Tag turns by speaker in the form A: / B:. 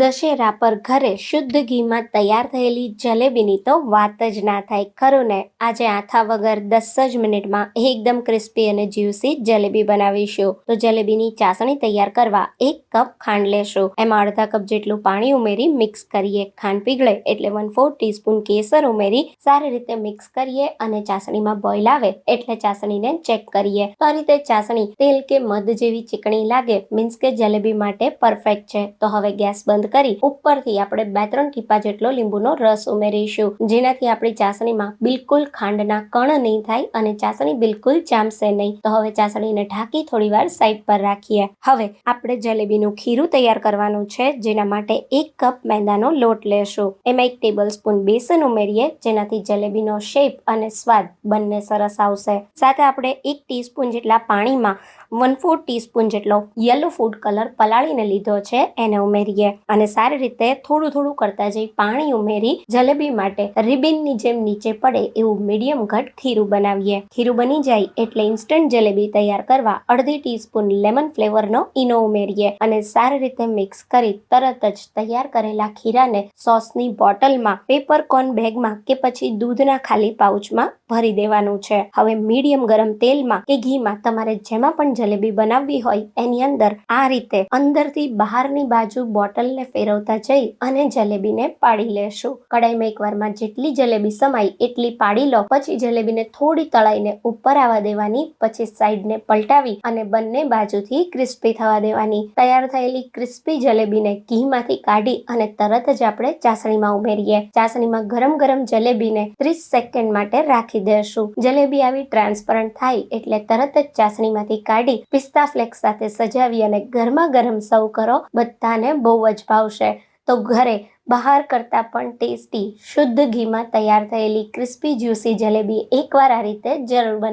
A: દશેરા પર ઘરે શુદ્ધ ઘીમાં તૈયાર થયેલી જલેબીની તો વાત જ ના થાય. ખરું ને આજે આથા વગર દસ જ મિનિટમાં એકદમ ક્રિસ્પી અને જ્યુસી જલેબી બનાવીશું. તો જલેબીની ચાસણી તૈયાર કરવા એક કપ ખાંડ લેશું. એમાં અડધા કપ જેટલું પાણી ઉમેરી મિક્સ કરીએ. ખાંડ પીગળે એટલે વન ફોર ટીસ્પૂન કેસર ઉમેરી સારી રીતે મિક્સ કરીએ અને ચાસણીમાં બોઇલ આવે એટલે ચાસણીને ચેક કરીએ. તો આ રીતે ચાસણી તેલ કે મધ જેવી ચીકણી લાગે મીન્સ કે જલેબી માટે પરફેક્ટ છે. તો હવે ગેસ બંધ કરી ઉપરથી આપણે બે ત્રણ ટીપા જેટલો લીંબુનો રસ ઉમેરીશું. જેનાથી આપણી ચાસણીમાં બિલકુલ ખાંડના કણ નહીં થાય અને ચાસણી બિલકુલ જામશે નહીં. તો હવે ચાસણીને ઢાંકી થોડીવાર સાઈડ પર રાખીએ. હવે આપણે જલેબીનું ખીરું તૈયાર કરવાનું છે, જેના માટે એક કપ મેંદાનો લોટ લેશું. એમાં એક ટેબલ સ્પૂન બેસન ઉમેરીએ, જેનાથી જલેબીનો શેપ અને સ્વાદ બંને સરસ આવશે. સાથે આપણે એક ટીસ્પૂન જેટલા પાણીમાં વન ફોર ટીસ્પૂન જેટલો યલો ફૂડ કલર પલાળીને લીધો છે, એને ઉમેરીએ. અને સારી રીતે થોડું થોડું કરતા જઈ પાણી ઉમેરી જલેબી માટે રિબિનની જેમ નીચે પડે એવું મીડિયમ ઘટ ખીરું બનાવીએ. ખીરું બની જાય એટલે ઇન્સ્ટન્ટ જલેબી તૈયાર કરવા અડધી ટીસ્પૂન લેમન ફ્લેવરનો ઈનો ઉમેરીએ અને સારી રીતે મિક્સ કરી તરત જ તૈયાર કરેલા ખીરાને સોસની બોટલમાં પેપર કોર્ન બેગમાં કે પછી દૂધના ખાલી પાઉચમાં ભરી દેવાનું છે. હવે મીડિયમ ગરમ તેલમાં કે ઘીમાં તમારે જેમાં પણ જલેબી બનાવવી હોય એની અંદર આ રીતે અંદરથી બહારની બાજુ બોટલને ફેરવતા જઈ અને જલેબીને પાડી લેશું. કડાઈમાં એકવારમાં જેટલી જલેબી સમાય એટલી પાડી લો. પછી જલેબીને થોડી તળાઈને ઉપર આવવા દેવાની, પછી સાઈડને પલટાવી અને બંને બાજુથી ક્રિસ્પી થવા દેવાની. તૈયાર થયેલી ક્રિસ્પી જલેબીને ઘીમાંથી કાઢી અને તરત જ આપણે ચાસણીમાં ઉમેરીએ. ચાસણીમાં ગરમ ગરમ જલેબીને ત્રીસ સેકન્ડ માટે રાખી દેશું. જલેબી આવી ટ્રાન્સપરન્ટ થાય એટલે તરત જ ચાસણીમાંથી કાઢી પિસ્તા ફ્લેક્સ સાથે સજાવી અને ગરમા ગરમ સર્વ કરો. બધાને બહુ ભાવશે. તો ઘરે બહાર કરતાં પણ ટેસ્ટી, શુદ્ધ ઘીમાં તૈયાર થયેલી ક્રિસ્પી જ્યુસી જલેબી એકવાર આ રીતે જરૂર બને.